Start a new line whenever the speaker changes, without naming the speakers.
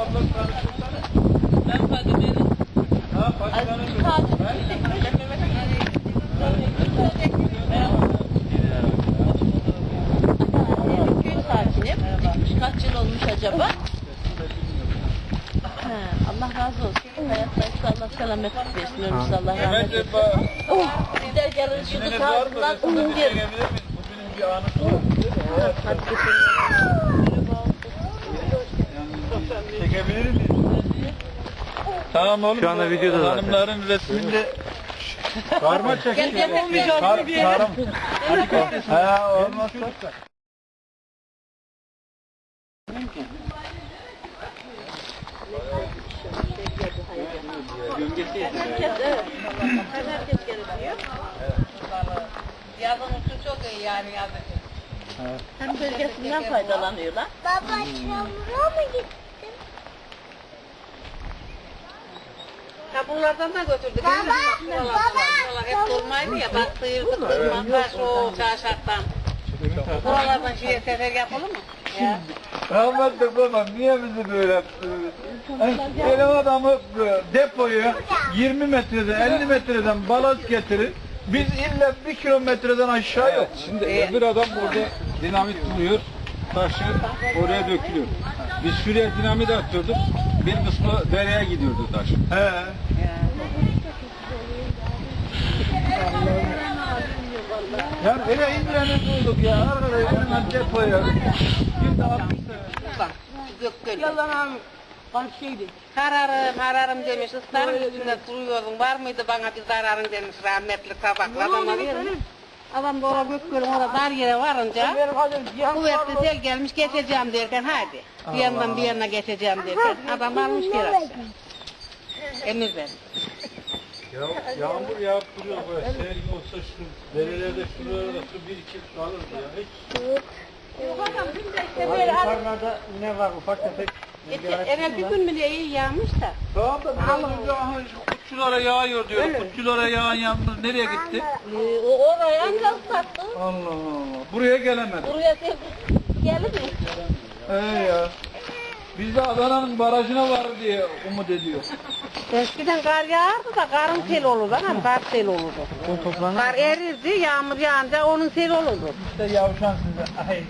abla tanıştırsana.
Ben Fadime'nin
Ha
sakinim. Kaç yıl olmuş acaba? Ha, Allah razı olsun. Hayattaysa Allah selamet versin. Ölmüşse Allah rahmet
Evet,
eylesin. Oh, gider gelir şu
Yine var mı?
kutağından
Resimde bir
un
çekebilir miyiz? Bugünün bir anısı var.
Hadi
Tamam oğlum.
Şu anda videoda zaten.
Hanımların resmini de karma
gel, gel, gel.
Kar, karım. Ha olmazsa.
Herkes gerekiyor.
Yazın uçu çok iyi yani yazın.
Hem bölgesinden faydalanıyorlar.
Baba çamura mı gittin?
Ya bunlardan da götürdük.
Baba,
Buralar,
baba,
buralar hep dolmaydı ya. Bak sıyırdık kırmaklar şu çarşaftan. Buralardan şeye sefer yapalım mı? Ya.
Rahmetli babam niye bizi böyle yaptınız? Böyle adamı e, depoya 20 metreden 50 metreden balast getirir. Biz illa bir kilometreden aşağı yok.
Şimdi öbür adam burada dinamit buluyor, taşı oraya dökülüyor. Biz şuraya dinamit atıyorduk, bir kısmı dereye gidiyordu taş.
He. Yani öyle indireni bulduk ya. Arkadaş hemen depoya. Bir de 60 sene.
Bak, Gökgöl'de. Kararım, kararım demiş. Isların üstünde duruyordun. Var mıydı bana bir zararın demiş rahmetli tabaklı adama verin. Adam da oraya Gökgöl'ün orada dar yere varınca kuvvetli sel gelmiş geçeceğim derken haydi. Bir yandan bir yana geçeceğim derken adam almış geri. Emir vermiş.
Ya, yağmur yağıp duruyor böyle, seyir olsa şu derelerde şuralarda su birikip kalırdı ya. Hiç yukarılarda ne var ufak tefek
evvel bir gün mü diye yağmış da.
Tamam da biraz önce aha şu kutçulara yağıyor diyor. Kutçulara yağan yağmur nereye gitti?
Ee, o oraya ancak sattı.
Allah Allah. Buraya gelemedi.
Buraya gel- gelir mi?
He ya. Biz de Adana'nın barajına var diye umut ediyor.
Eskiden kar yağardı da karın sel olurdu. Hani kar sel olurdu. Kar erirdi, yağmur yağınca onun sel olurdu.
İşte yavşan size. Ay.